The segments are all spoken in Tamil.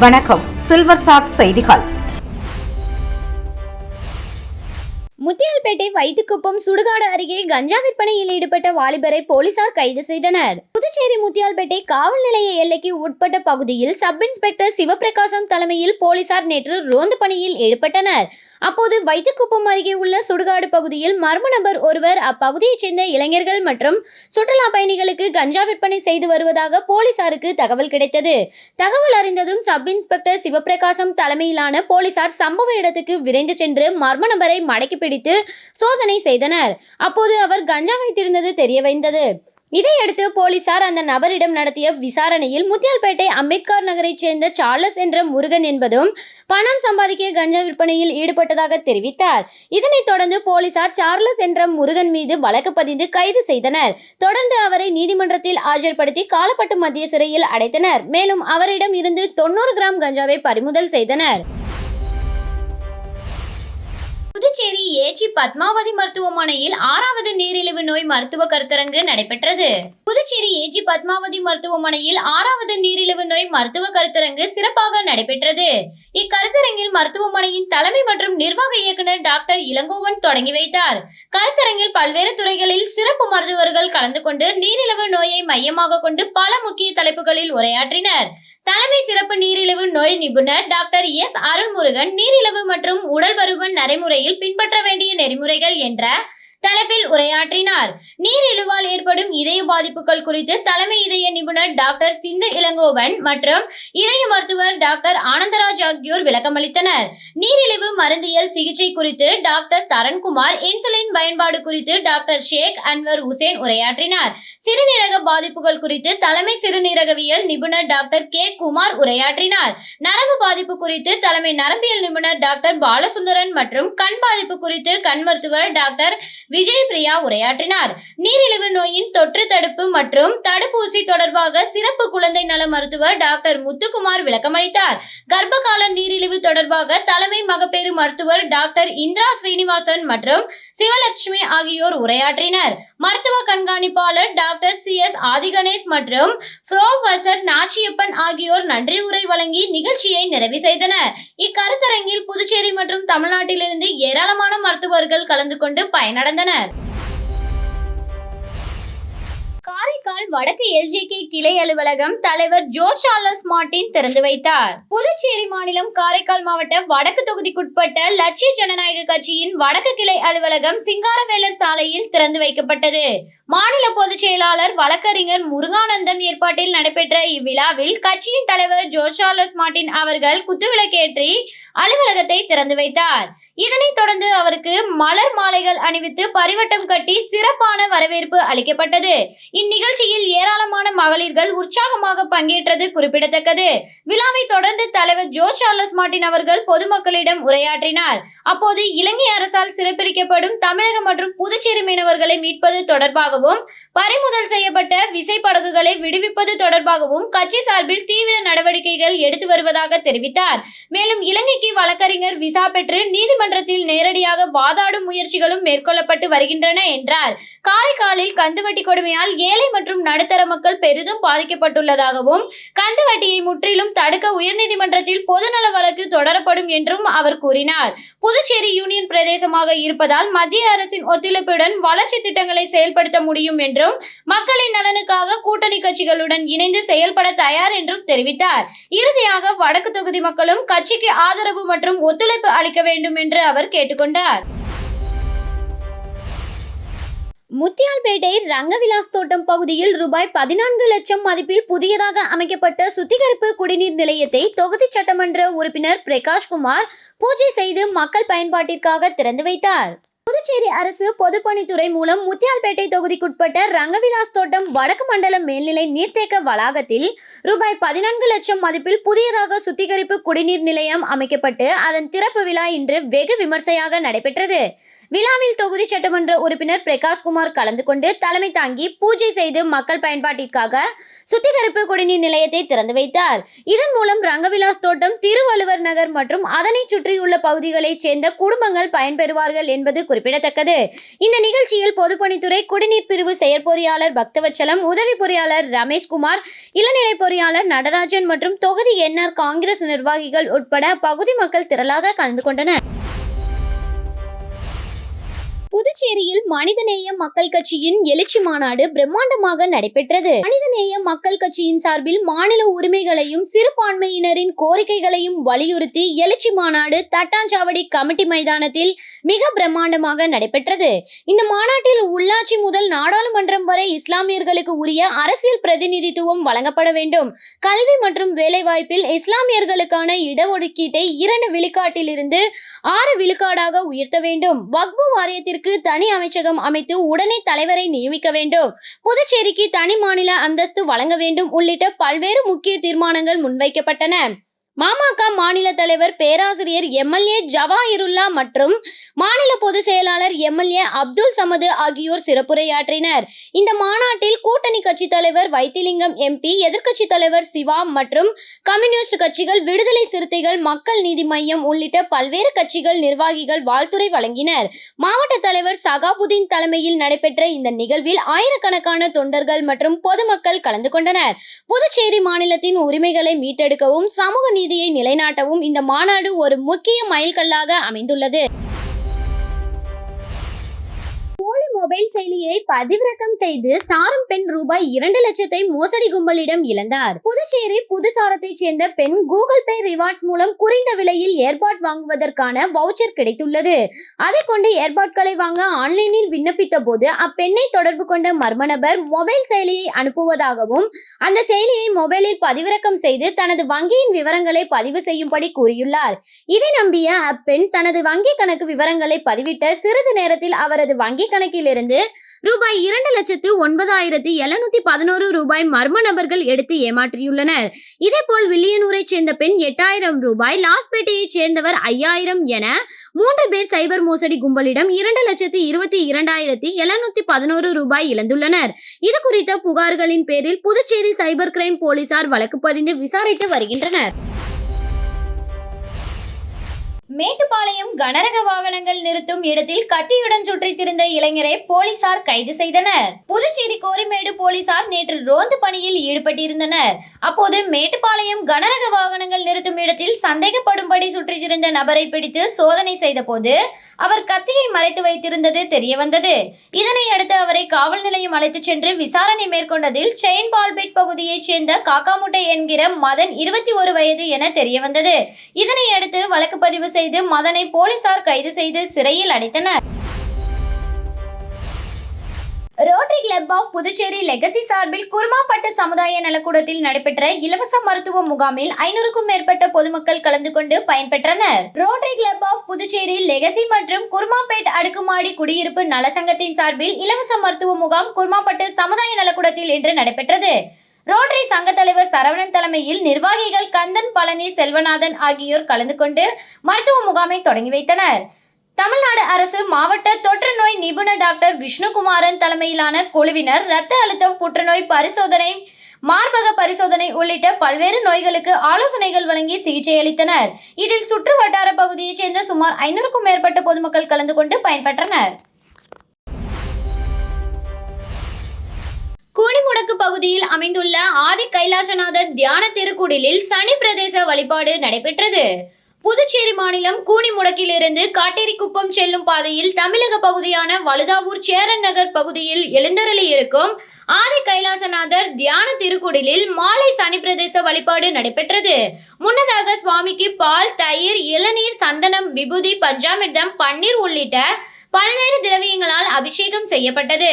வணக்கம். சில்வர் சாட் செய்திகள். முத்தியால்பேட்டை வைத்துக்குப்பம் சுடுகாடு அருகே கஞ்சா விற்பனையில் ஈடுபட்ட வாலிபரை போலீசார் கைது செய்தனர். புதுச்சேரி முத்தியால்பேட்டை காவல் நிலைய எல்லைக்கு உட்பட்ட பகுதியில் சப் இன்ஸ்பெக்டர் சிவபிரகாசம் தலைமையில் போலீசார் நேற்று ரோந்து பணியில் ஈடுபட்டனர். அப்போது வைத்துக்குப்பம் அருகே உள்ள சுடுகாடு பகுதியில் மர்ம நபர் ஒருவர் அப்பகுதியைச் சேர்ந்த இளைஞர்கள் மற்றும் சுற்றுலா பயணிகளுக்கு கஞ்சா விற்பனை செய்து வருவதாக போலீசாருக்கு தகவல் கிடைத்தது. தகவல் அறிந்ததும் சப் இன்ஸ்பெக்டர் சிவபிரகாசம் தலைமையிலான போலீசார் சம்பவ இடத்துக்கு விரைந்து சென்று மர்ம நபரை மடக்கி பிடித்து சோதனை செய்தனர். அப்போது அவர் கஞ்சா வைத்திருந்தது தெரிய வந்தது இதையடுத்து போலீசார் அந்த நபரிடம் நடத்திய விசாரணையில் முத்தியால்பேட்டை அம்பேத்கர் நகரைச் சேர்ந்த சார்லஸ் என்ற முருகன் என்பதும் பணம் சம்பாதிக்க கஞ்சா விற்பனையில் ஈடுபட்டதாக தெரிவித்தார். இதனைத் தொடர்ந்து போலீசார் சார்லஸ் என்ற முருகன் மீது வழக்கு பதிந்து கைது செய்தனர். தொடர்ந்து அவரை நீதிமன்றத்தில் ஆஜர்படுத்தி காலப்பட்டு மத்திய சிறையில் அடைத்தனர். மேலும் அவரிடம் இருந்து தொண்ணூறு கிராம் கஞ்சாவை பறிமுதல் செய்தனர். புதுச்சேரி ஏச்சி பத்மாவதி மருத்துவமனையில் ஆறாவது நீரிழிவு நோய் மருத்துவ கருத்தரங்கு நடைபெற்றது. புதுச்சேரி ஏஜி பத்மாவதி மருத்துவமனையில் ஆறாவது நீரிழிவு நோய் மருத்துவ கருத்தரங்கு சிறப்பாக நடைபெற்றது. இக்கருத்தரங்கில் மருத்துவமனையின் தலைமை மற்றும் நிர்வாக இயக்குநர் டாக்டர் இளங்கோவன் தொடங்கி வைத்தார். கருத்தரங்கில் பல்வேறு துறைகளில் சிறப்பு மருத்துவர்கள் கலந்து கொண்டு நீரிழிவு நோயை மையமாக கொண்டு பல முக்கிய தலைப்புகளில் உரையாற்றினர். தலைமை சிறப்பு நீரிழிவு நோய் நிபுணர் டாக்டர் எஸ் அருள்முருகன் நீரிழிவு மற்றும் உடல் பருமன் நடைமுறையில் பின்பற்ற வேண்டிய நெறிமுறைகள் என்ற தலைப்பில் உரையாற்றினார். நீர் இழுவால் ஏற்படும் இதய பாதிப்புகள் குறித்து தலைமை இதய நிபுணர் டாக்டர் சிந்து இளங்கோவன் மற்றும் இதய மருத்துவர் டாக்டர் ஆனந்தராஜ் ஆகியோர் விளக்கமளித்தனர் நீரிழிவு மருந்தியல் சிகிச்சை குறித்து டாக்டர் தரண்குமார் இன்சுலின் பயன்பாடு குறித்து டாக்டர் ஷேக் அன்வர் உசேன் உரையாற்றினார். சிறுநீரக பாதிப்புகள் குறித்து தலைமை சிறுநீரகவியல் நிபுணர் டாக்டர் கே. குமார் உரையாற்றினார். நரம்பு பாதிப்பு குறித்து தலைமை நரம்பியல் நிபுணர் டாக்டர் பாலசுந்தரன் மற்றும் கண் பாதிப்பு குறித்து கண் மருத்துவர் டாக்டர் விஜய் பிரியா உரையாற்றினார். நீரிழிவு நோயின் தொற்று தடுப்பு மற்றும் தடுப்பூசி தொடர்பாக சிறப்பு குழந்தை நல மருத்துவர் டாக்டர் முத்துக்குமார் விளக்கமளித்தார். கர்ப்பகால நீரிழிவு தொடர்பாக தலைமை மகப்பேறு மருத்துவர் டாக்டர் இந்திரா ஸ்ரீனிவாசன் மற்றும் சிவலட்சுமி ஆகியோர் உரையாற்றினர். மருத்துவ கண்காணிப்பாளர் டாக்டர் சி எஸ் ஆதிகணேஷ் மற்றும் புரோஃபசர் நாச்சியப்பன் ஆகியோர் நன்றி உரை வழங்கி நிகழ்ச்சியை நிறைவு செய்தனர். இக்கருத்தரங்கில் புதுச்சேரி மற்றும் தமிழ்நாட்டிலிருந்து ஏராளமான மருத்துவர்கள் கலந்து கொண்டு பயனடைந்தனர். தானே காரைக்கால் வடக்கு எல்ஜேகே கிளை அலுவலகம் தலைவர் ஜோஸ் சார்லஸ் மார்டின் திறந்து வைத்தார். புதுச்சேரி மாநிலம் காரைக்கால் மாவட்டம் வடக்கு தொகுதிக்குட்பட்ட லட்சிய ஜனநாயக கட்சியின் வடக்கு கிளை அலுவலகம் சிங்காரவேலர் சாலையில் திறந்து வைக்கப்பட்டது. மாநில பொதுச் செயலாளர் வழக்கறிஞர் முருகானந்தம் ஏற்பாட்டில் நடைபெற்ற இவ்விழாவில் கட்சியின் தலைவர் ஜோஸ் சார்லஸ் மார்டின் அவர்கள் குத்துவிளக்கேற்றி அலுவலகத்தை திறந்து வைத்தார். இதனைத் தொடர்ந்து அவருக்கு மலர் மாலைகள் அணிவித்து பரிவட்டம் கட்டி சிறப்பான வரவேற்பு அளிக்கப்பட்டது. இந்நிகழ்ச்சியில் ஏராளமான மகளிர்கள் உற்சாகமாக பங்கேற்றது குறிப்பிடத்தக்கது. விழாவை தொடர்ந்து தலைவர் ஜோ சார்லஸ் மார்டின் அவர்கள் பொதுமக்களிடம் உரையாற்றினார். அப்போது இலங்கை அரசால் சிறைப்பிடிக்கப்படும் தமிழகம் மற்றும் புதுச்சேரி மீனவர்களை மீட்பது தொடர்பாகவும் பறிமுதல் செய்யப்பட்ட விசைப்படகுகளை விடுவிப்பது தொடர்பாகவும் கட்சி சார்பில் தீவிர நடவடிக்கைகள் எடுத்து வருவதாக தெரிவித்தார். மேலும் இலங்கைக்கு வழக்கறிஞர் விசா பெற்று நீதிமன்றத்தில் நேரடியாக வாதாடும் முயற்சிகளும் மேற்கொள்ளப்பட்டு வருகின்றன என்றார். காரைக்காலில் கந்துவட்டி கொடுமையால் ஏழை மற்றும் நடுத்தர மக்கள் பெரிதும் பாதிக்கப்பட்டுள்ளதாகவும் கந்துவட்டியை முற்றிலும் தடுக்க உயர்நீதிமன்றத்தில் பொதுநல வழக்கு தொடரப்படும் என்றும் அவர் கூறினார். புதுச்சேரி யூனியன் பிரதேசமாக இருப்பதால் மத்திய அரசின் ஒத்துழைப்புடன் வளர்ச்சி திட்டங்களை செயல்படுத்த முடியும் என்றும் மக்களின் நலனுக்காக கூட்டணி கட்சிகளுடன் இணைந்து செயல்பட தயார் என்றும் தெரிவித்தார். இறுதியாக வடக்கு தொகுதி மக்களும் கட்சிக்கு ஆதரவு மற்றும் ஒத்துழைப்பு அளிக்க வேண்டும் என்று அவர் கேட்டுக்கொண்டார். முத்தியால்பேட்டை ரங்கவிலாஸ் தோட்டம் பகுதியில் ரூபாய் பதினான்கு லட்சம் மதிப்பில் புதியதாக அமைக்கப்பட்ட சுத்திகரிப்பு குடிநீர் நிலையத்தை தொகுதி சட்டமன்ற உறுப்பினர் பிரகாஷ்குமார் பூஜை செய்து மக்கள் பயன்பாட்டிற்காக திறந்து வைத்தார். புதுச்சேரி அரசு பொதுப்பணித்துறை மூலம் முத்தியால்பேட்டை தொகுதிக்குட்பட்ட ரங்கவிலாஸ் தோட்டம் வடக்கு மண்டல மேல்நிலை நீர்த்தேக்க வளாகத்தில் ரூபாய் பதினான்கு லட்சம் மதிப்பில் புதியதாக சுத்திகரிப்பு குடிநீர் நிலையம் அமைக்கப்பட்டு அதன் திறப்பு விழா இன்று வெகு விமர்சையாக நடைபெற்றது. விழாவில் தொகுதி சட்டமன்ற உறுப்பினர் பிரகாஷ்குமார் கலந்து கொண்டு தலைமை தாங்கி பூஜை செய்து மக்கள் பயன்பாட்டிற்காக சுத்திகரிப்பு குடிநீர் நிலையத்தை திறந்து வைத்தார். இதன் மூலம் ரங்கவிலாஸ் தோட்டம் திருவள்ளுவர் நகர் மற்றும் அதனை சுற்றியுள்ள பகுதிகளைச் சேர்ந்த குடும்பங்கள் பயன்பெறுவார்கள் என்பது குறிப்பிடத்தக்கது. இந்த நிகழ்ச்சியில் பொதுப்பணித்துறை குடிநீர் பிரிவு செயற்பொறியாளர் பக்தவச்சலம் உதவி பொறியாளர் ரமேஷ்குமார் இளநிலை பொறியாளர் நடராஜன் மற்றும் தொகுதி என்ஆர் காங்கிரஸ் நிர்வாகிகள் உட்பட பகுதி மக்கள் திரளாக கலந்து கொண்டனர். புதுச்சேரியில் மனிதநேய மக்கள் கட்சியின் எழுச்சி மாநாடு பிரம்மாண்டமாக நடைபெற்றது. மனிதநேய மக்கள் கட்சியின் சார்பில் மாநில உரிமைகளையும் சிறுபான்மையினரின் கோரிக்கைகளையும் வலியுறுத்தி எழுச்சி மாநாடு தட்டாஞ்சாவடி கமிட்டி மைதானத்தில் மிக பிரம்மாண்டமாக நடைபெற்றது. இந்த மாநாட்டில் உள்ளாட்சி முதல் நாடாளுமன்றம் வரை இஸ்லாமியர்களுக்கு உரிய அரசியல் பிரதிநிதித்துவம் வழங்கப்பட வேண்டும். கல்வி மற்றும் வேலைவாய்ப்பில் இஸ்லாமியர்களுக்கான இடஒதுக்கீட்டை இரண்டு விழுக்காட்டிலிருந்து ஆறு விழுக்காடாக உயர்த்த வேண்டும். வக்பு வாரியத்திற்கு தனி அமைச்சகம் அமைத்து உடனே தலைவரை நியமிக்க வேண்டும். புதுச்சேரிக்கு தனி மாநில அந்தஸ்து வழங்க வேண்டும் உள்ளிட்ட பல்வேறு முக்கிய தீர்மானங்கள் முன்வைக்கப்பட்டன. மாமக மாநில தலைவர் பேராசிரியர் எம்எல்ஏ ஜவாஹிருல்லா மற்றும் மாநில பொதுச் செயலாளர் எம்எல்ஏ அப்துல் சமது ஆகியோர் சிறப்புரையாற்றினர். இந்த மாநாட்டில் கூட்டணி கட்சி தலைவர் வைத்திலிங்கம் எம்பி எதிர்க்கட்சி தலைவர் சிவா மற்றும் கம்யூனிஸ்ட் கட்சிகள் விடுதலை சிறுத்தைகள் மக்கள் நீதி மையம் உள்ளிட்ட பல்வேறு கட்சிகள் நிர்வாகிகள் வாழ்த்துரை வழங்கினர். மாவட்ட தலைவர் சகாபுதீன் தலைமையில் நடைபெற்ற இந்த நிகழ்வில் ஆயிரக்கணக்கான தொண்டர்கள் மற்றும் பொதுமக்கள் கலந்து கொண்டனர். புதுச்சேரி மாநிலத்தின் உரிமைகளை மீட்டெடுக்கவும் சமூக நீதியை நிலைநாட்டவும் இந்த மாநாடு ஒரு முக்கிய மைல்கல்லாக அமைந்துள்ளது. பதிவிறக்கம் செய்து சாரம் பெண் ரூபாய் இரண்டு லட்சத்தை மோசடி கும்பலிடம் இழந்தார். புதுச்சேரி புதுசாரத்தை சேர்ந்த பெண் கூகுள் பே ரிவார்ட்ஸ் மூலம் குறைந்த விலையில் ஏர்பாட் வாங்குவதற்கான வவுச்சர் கிடைத்துள்ளது. அதை கொண்டு ஏர்பாட்களை வாங்க ஆன்லைனில் விண்ணப்பித்த போது அப்பெண்ணை தொடர்பு கொண்ட மர்ம நபர் மொபைல் செயலியை அனுப்புவதாகவும் அந்த செயலியை மொபைலில் பதிவிறக்கம் செய்து தனது வங்கியின் விவரங்களை பதிவு செய்யும்படி கூறியுள்ளார். இதை நம்பிய அப்பெண் தனது வங்கி கணக்கு விவரங்களை பதிவிட்ட சிறிது நேரத்தில் அவரது வங்கி கணக்கிலிருந்து ரூ ரூபாய் இரண்டு லட்சத்து ஒன்பதாயிரத்து எழுநூத்தி பதினோரு ரூபாய் மர்ம நபர்கள் எடுத்து ஏமாற்றியுள்ளனர். இதேபோல் வில்லியனூரை சேர்ந்த பெண் எட்டாயிரம் ரூபாய் லாஸ்பேட்டையைச் சேர்ந்தவர் ஐயாயிரம் என மூன்று பேர் சைபர் மோசடி கும்பலிடம் இரண்டு லட்சத்து இருபத்தி இரண்டாயிரத்தி எழுநூத்தி பதினோரு ரூபாய் இழந்துள்ளனர். இது குறித்த புகார்களின் பேரில் புதுச்சேரி சைபர் கிரைம் போலீசார் வழக்கு பதிந்து விசாரித்து வருகின்றனர். மேட்டுப்பாளையம் கனரக வாகனங்கள் நிறுத்தும் இடத்தில் கத்தியுடன் சுற்றித் திரிந்த இளைஞரை போலீசார் கைது செய்தனர். புதுச்சேரி கோரிமேடு போலீசார் நேற்று ரோந்து பணியில் ஈடுபட்டிருந்தனர். அப்போது மேட்டுப்பாளையம் கனரக வாகனங்கள் நிறுத்தும் இடத்தில் சந்தேகப்படும்படி சுற்றித் திரிந்த நபரை பிடித்து சோதனை செய்தபோது அவர் கத்தியை மறைத்து வைத்திருந்தது தெரிய வந்தது இதனை அடுத்து அவரை காவல் நிலையம் அழைத்துச் சென்று விசாரணை மேற்கொண்டதில் செயின் பால்பேட் பகுதியைச் சேர்ந்த காக்காமுட்டை என்கிற மதன் இருபத்தி ஒரு வயது என தெரிய வந்தது இதனை அடுத்து வழக்கு பதிவு செய்து மதனை போலீசார் கைது செய்து சிறையில் அடைத்தனர். Rotary club of Puducherry legacy சார்பில் குருமாப்பட்டு சமுதாய நலக்கூடத்தில் நடைபெற்ற இலவச மருத்துவ முகாமில் ஐநூறுக்கும் மேற்பட்ட பொதுமக்கள் கலந்து கொண்டு பயன்பெற்றனர். Rotary club of Puducherry legacy மற்றும் குருமாப்பேட் அடுக்குமாடி குடியிருப்பு நலசங்கத்தின் சார்பில் இலவச மருத்துவ முகாம் குருமாப்பட்டு சமுதாய நலக்கூடத்தில் இன்று நடைபெற்றது. ரோட்டரி சங்க தலைவர் சரவணன் தலைமையில் நிர்வாகிகள் கந்தன் பழனி செல்வநாதன் ஆகியோர் கலந்து கொண்டு மருத்துவ முகாமை தொடங்கி வைத்தனர். தமிழ்நாடு அரசு மாவட்ட தொற்று நோய் நிபுணர் டாக்டர் விஷ்ணுகுமாரன் தலைமையிலான குழுவினர் இரத்த அழுத்தம் புற்றுநோய் பரிசோதனை மார்பக பரிசோதனை உள்ளிட்ட பல்வேறு நோய்களுக்கு ஆலோசனைகள் வழங்கி சிகிச்சை அளித்தனர். இதில் சுற்று வட்டார பகுதியைச் சேர்ந்த சுமார் ஐநூறுக்கும் மேற்பட்ட பொதுமக்கள் கலந்து கொண்டு பயன்பெற்றனர். கூனிமுடக்கு பகுதியில் அமைந்துள்ள ஆதி கைலாசநாதர் தியான திருக்குடிலில் சனி பிரதேச வழிபாடு நடைபெற்றது. புதுச்சேரி மாநிலம் கூனிமுடக்கிலிருந்து காட்டேரிக்குப்பம் செல்லும் பாதையில் தமிழக பகுதியான வழுதாவூர் சேரன் நகர் பகுதியில் எழுந்தருளி இருக்கும் ஆதி கைலாசநாதர் தியான திருக்குடிலில் மாலை சனி பிரதேச வழிபாடு நடைபெற்றது. முன்னதாக சுவாமிக்கு பால் தயிர் இளநீர் சந்தனம் விபூதி பஞ்சாமிர்தம் பன்னீர் உள்ளிட்ட பல்வேறு திரவியங்களால் அபிஷேகம் செய்யப்பட்டது.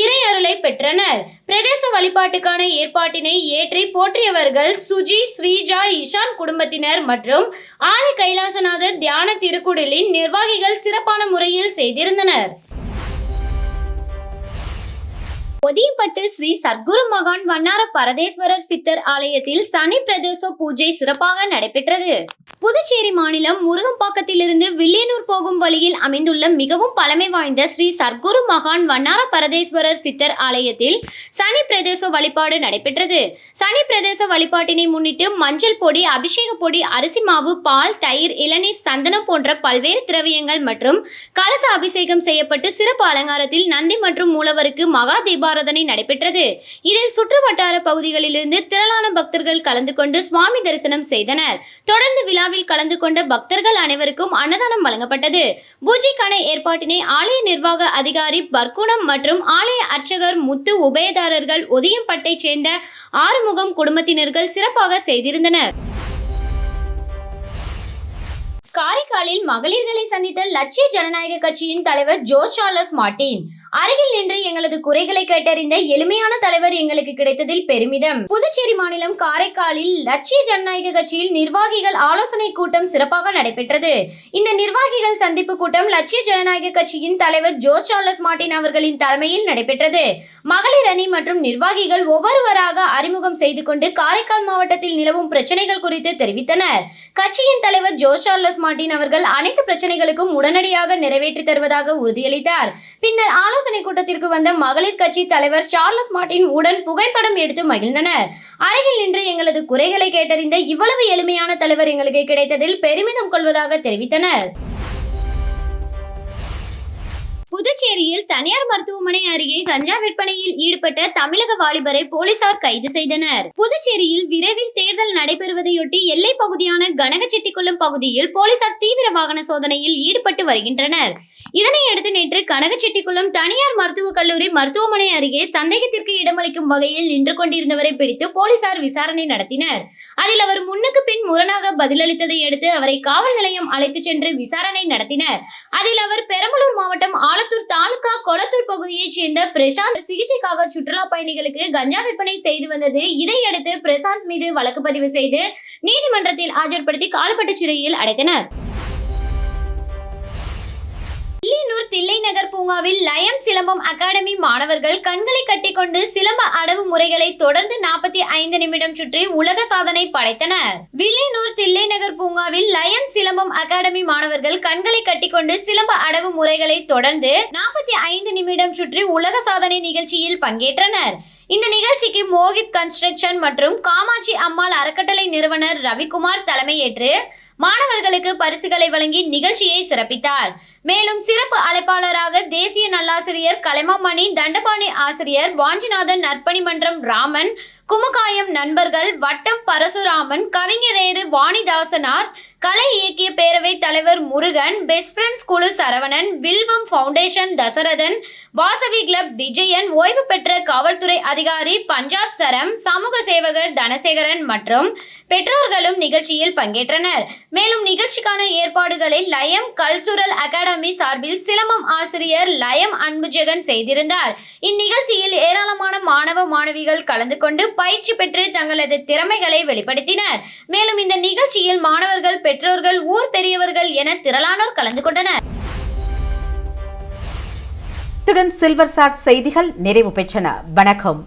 இறை அருளை பெற்றனர். பிரதேச வழிபாட்டுக்கான ஏற்பாட்டினை ஏற்றி போற்றியவர்கள் சுஜி ஸ்ரீஜா இஷான் குடும்பத்தினர் மற்றும் ஆதி கைலாசநாதர் தியான திருக்குடலின் நிர்வாகிகள் சிறப்பான முறையில் செய்திருந்தனர். ஒதியப்பட்டு ஸ்ரீ சர்க்குரு மகான் வண்ணார பரதேஸ்வரர் சித்தர் ஆலயத்தில் சனி பிரதோஷ பூஜை சிறப்பாக நடைபெற்றது. புதுச்சேரி மாநிலம் முருகம்பாக்கத்திலிருந்து வில்லியனூர் போகும் வழியில் அமைந்துள்ள மிகவும் பழமை வாய்ந்த ஸ்ரீ சர்க்குரு மகான் வண்ணார பரதேஸ்வரர் சித்தர் ஆலயத்தில் சனி பிரதேச வழிபாடு நடைபெற்றது. சனி பிரதேச வழிபாட்டினை முன்னிட்டு மஞ்சள் பொடி அபிஷேக பொடி அரிசி மாவு பால் தயிர் இளநீர் சந்தனம் போன்ற பல்வேறு திரவியங்கள் மற்றும் கலச அபிஷேகம் செய்யப்பட்டு சிறப்பு அலங்காரத்தில் நந்தி மற்றும் மூலவருக்கு மகா தீபாராதனை நடைபெற்றது. இதில் சுற்று வட்டார பகுதிகளிலிருந்து திரளான பக்தர்கள் கலந்து கொண்டு சுவாமி தரிசனம் செய்தனர். தொடர்ந்து விழாவில் கலந்து கொண்ட பக்தர்கள் அனைவருக்கும் அன்னதானம் வழங்கப்பட்டது. பூஜைக்கான ஏற்பாட்டினை ஆலய நிர்வாக அதிகாரி பர்குணம் மற்றும் ஆலய அர்ச்சகர் முத்து உபயதாரர்கள் ஒதியம்பட்டை சேர்ந்த ஆறுமுகம் குடும்பத்தினர்கள் சிறப்பாக செய்திருந்தனர். காரைக்காலில் மகளிர்களை சந்தித்த லட்சிய ஜனநாயக கட்சியின் தலைவர் ஜோர்ஜ் சார்லஸ் மார்டின் அருகில் நின்று எங்களது குறைகளை கேட்டறிந்த எளிமையான தலைவர் எங்களுக்கு கிடைத்ததில் பெருமிதம். புதுச்சேரி மாநிலம் காரைக்காலில் லட்சிய ஜனநாயக கட்சியில் நிர்வாகிகள் ஆலோசனை கூட்டம் சிறப்பாக நடைபெற்றது. இந்த நிர்வாகிகள் சந்திப்பு கூட்டம் லட்சிய ஜனநாயக கட்சியின் தலைவர் ஜோஸ் சார்லஸ் மார்டின் அவர்களின் தலைமையில் நடைபெற்றது. மகளிர் அணி மற்றும் நிர்வாகிகள் ஒவ்வொருவராக அறிமுகம் செய்து கொண்டு காரைக்கால் மாவட்டத்தில் நிலவும் பிரச்சனைகள் குறித்து தெரிவித்தனர். கட்சியின் தலைவர் ஜோஸ் சார்லஸ் மார்டின் அவர்கள் அனைத்து பிரச்சனைகளுக்கும் உடனடியாக நிறைவேற்றி தருவதாக உறுதியளித்தார். பின்னர் ஆலோசனை கூட்டத்திற்கு வந்த மகளிர் கட்சி தலைவர் சார்லஸ் மார்டின் உடன் புகைப்படம் எடுத்து மகிழ்ந்தனர். அருகில் நின்று எங்களது குறைகளை கேட்டறிந்த இவ்வளவு எளிமையான தலைவர் எங்களுக்கு கிடைத்ததில் பெருமிதம் கொள்வதாக தெரிவித்தனர். புதுச்சேரியில் தனியார் மருத்துவமனை அருகே கஞ்சா விற்பனையில் ஈடுபட்ட தமிழக வாலிபரை போலீசார் கைது செய்தனர். புதுச்சேரியில் விரைவில் தேர்தல் நடைபெறுவதையொட்டி எல்லை பகுதியான கனகச்செட்டிக்குளம் பகுதியில் போலீசார் தீவிர வாகன சோதனையில் ஈடுபட்டு வருகின்றனர். இதனையடுத்து நேற்று கனகச்செட்டிக்குளம் தனியார் மருத்துவக் கல்லூரி மருத்துவமனை அருகே சந்தேகத்திற்கு இடமளிக்கும் வகையில் நின்று கொண்டிருந்தவரை பிடித்து போலீசார் விசாரணை நடத்தினர். அதில் அவர் முன்னுக்கு பின் முரணாக பதிலளித்ததை அடுத்து அவரை காவல் நிலையம் அழைத்துச் சென்று விசாரணை நடத்தினர். அதில் அவர் பெரம்பலூர் மாவட்டம் ஆலத்தூர் தாலுகா கொளத்தூர் பகுதியைச் சேர்ந்த பிரசாந்த் சிகிச்சைக்காக சுற்றுலா பயணிகளுக்கு கஞ்சா விற்பனை செய்து வந்தது. இதையடுத்து பிரசாந்த் மீது வழக்கு பதிவு செய்து நீதிமன்றத்தில் ஆஜர்படுத்தி காலப்பட்டு சிறையில் அடைத்தனர். தில்லை நகர் பூங்காவில் லயம் சிலம்பம் அகாடமி மாணவர்கள் கண்களை கட்டிக்கொண்டு சிலம்ப அடவு முறைகளை தொடர்ந்து நாற்பத்தி ஐந்து நிமிடம் சுற்றி உலக சாதனை படைத்தனர். வில்லியனூர் தில்லை நகர் பூங்காவில் லயம் சிலம்பம் அகாடமி மாணவர்கள் கண்களை கட்டிக்கொண்டு சிலம்ப அடவு முறைகளை தொடர்ந்து நாற்பத்தி ஐந்து நிமிடம் சுற்றி உலக சாதனை நிகழ்ச்சியில் பங்கேற்றனர். இந்த நிகழ்ச்சிக்கு மோகித் கன்ஸ்ட்ரக்ஷன் மற்றும் காமாட்சி அம்மாள் அறக்கட்டளை நிறுவனர் ரவிக்குமார் தலைமையேற்று மாணவர்களுக்கு பரிசுகளை வழங்கி நிகழ்ச்சியை சிறப்பித்தார். மேலும் சிறப்பு அழைப்பாளராக தேசிய நல்லாசிரியர் கலைமாமணி தண்டபாணி ஆசிரியர் வாஞ்சிநாதன் நற்பணி மன்றம் ராமன் குமுகாயம் நண்பர்கள் வட்டம் பரசுராமன் கவிஞரேறு வாணிதாசனார் கலை இயக்கிய பேரவை தலைவர் முருகன் பெஸ்ட் ஃப்ரெண்ட்ஸ் குழு சரவணன் வில்வம் ஃபவுண்டேஷன் தசரதன் வாசவி கிளப் விஜயன் ஓய்வு பெற்ற காவல்துறை அதிகாரி பஞ்சாப் சரம் சமூக சேவகர் தனசேகரன் மற்றும் பெற்றோர்களும் நிகழ்ச்சியில் பங்கேற்றனர். மேலும் நிகழ்ச்சிக்கான ஏற்பாடுகளை லயம் கல்சுரல் அகாடமி அகாடமி சார்பில் சிலம்பம் ஆசிரியர் லயம் அன்புஜெகன் செய்திருந்தார். இந்நிகழ்ச்சியில் ஏராளமான மாணவ மாணவிகள் கலந்து கொண்டு பயிற்சி பெற்று தங்களது திறமைகளை வெளிப்படுத்தினர். மேலும் இந்த நிகழ்ச்சியில் மாணவர்கள் பெற்றோர்கள் ஊர் பெரியவர்கள் என திரளானோர் கலந்து கொண்டனர். இத்துடன் சில்வர் சாட் செய்திகள் நிறைவு பெற்றன. வணக்கம்.